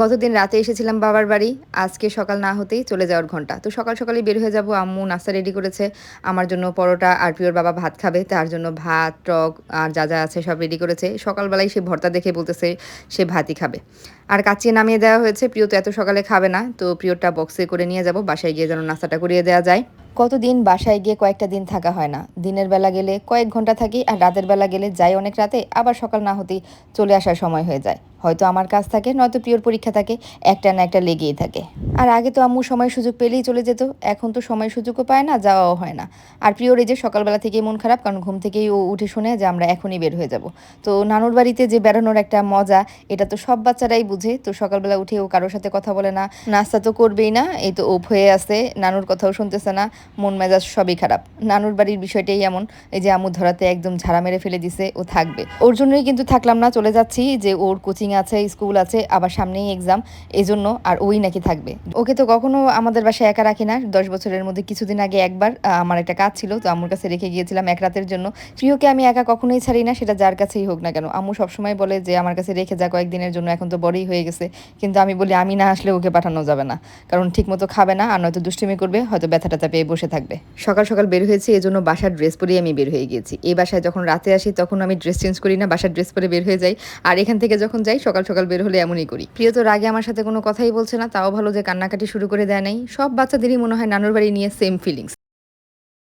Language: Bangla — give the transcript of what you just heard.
গতদিন রাতে এসেছিলাম বাবার বাড়ি। আজকে সকাল না হতেই চলে যাওয়ার ঘণ্টা। তো সকাল সকালে বের হয়ে যাব। আম্মু নাস্তা রেডি করেছে। আমার জন্য পরোটা আর প্রিয়র বাবা ভাত খাবে। তার জন্য ভাত, টক আর যা যা আছে সব রেডি করেছে। সকালবেলায় সে ভর্তা দেখে বলতেছে সে ভাতই খাবে। আর কাচিয়ে নামিয়ে দেওয়া হয়েছে। প্রিয় তো এত সকালে খাবে না। তো প্রিয়টা বক্সে করে নিয়ে যাব। বাসায় গিয়ে যেন নাস্তাটা করিয়ে দেওয়া যায়। কতদিন বাসায় গিয়ে কয়েকটা দিন থাকা হয় না? দিনের বেলা গেলে কয়েক ঘণ্টা থাকি আর রাতের বেলা গেলে যাই অনেক রাতে, আবার সকাল না হতেই চলে আসার সময় হয়ে যায়। হয়তো আমার কাজ থাকে, নয়তো প্রিয়র পরীক্ষা থাকে, একটা না একটা লেগেই থাকে। আর আগে তো আম্মু সময় সুযোগ পেলেই চলে যেত, এখন তো সময় সুযোগও পায় না, যাওয়াও হয় না। আর প্রিয়র এই যে সকালবেলা থেকেই মন খারাপ, কারণ ঘুম থেকেই ও উঠে শুনে যে আমরা এখনই বের হয়ে যাব। তো নানুর বাড়িতে যে বেড়ানোর একটা মজা, এটা তো সব বাচ্চারাই বুঝে। তো সকালবেলা উঠে ও কারোর সাথে কথা বলে না, নাস্তা তো করবেই না, এই তো ওপ হয়ে আছে, নানুর কথাও শুনতেছে না। মন মেজাজ সবই খারাপ। নানুর বাড়ির বিষয়টাই এমন, এই যে আমু ধরাতে একদম ঝাড়া মেরে ফেলে দিছে, ও থাকবে। ওর জন্যই কিন্তু থাকলাম না, চলে যাচ্ছি, যে ওর কোচিং আছে, স্কুল আছে, আবার সামনেই এক্সাম এজন্য আর ওই নাকি থাকবে। ওকে তো কখনো আমাদের বাসায় একা রাখি না, দশ বছরের মধ্যে কিছুদিন আগে একবার আমার একটা কাজ ছিল, তো আম্মুর কাছে রেখে গিয়েছিলাম এক রাতের জন্য। প্রিয়কে আমি একা কখনোই ছাড়ি না, সেটা যার কাছেই হোক না কেন। আমু সবসময় বলে যে, আমার কাছে রেখে যা, কয়েকদিনের জন্য, এখন তো বড়ই হয়ে গেছে। কিন্তু আমি বলি, আমি না আসলে ওকে পাঠানো যাবে না। কারণ ঠিকমতো খাবে না, আর নয়তো দুষ্টুমি করবে, হয়তো ব্যথা ট্যাথা পেয়ে বসে থাকবে। সকাল সকাল বের হয়েছি এই জন্য বাসার ড্রেস পরেই আমি বের হয়ে গিয়েছি। এই বাসায় যখন রাতে আসি, তখন আমি ড্রেস চেঞ্জ করি না, বাসার ড্রেস পরে বের হয়ে যাই। আর এখান থেকে যখন যাই, সকাল সকাল বের হলে এমনই করি। প্রিয় তো রাগে আমার সাথে কোনো কথাই বলছে না, তাও ভালো যে কান্নাকাটি শুরু করে দেয় নাই। সব বাচ্চাদেরই মনে হয় নানুর বাড়ি নিয়ে সেম ফিলিংস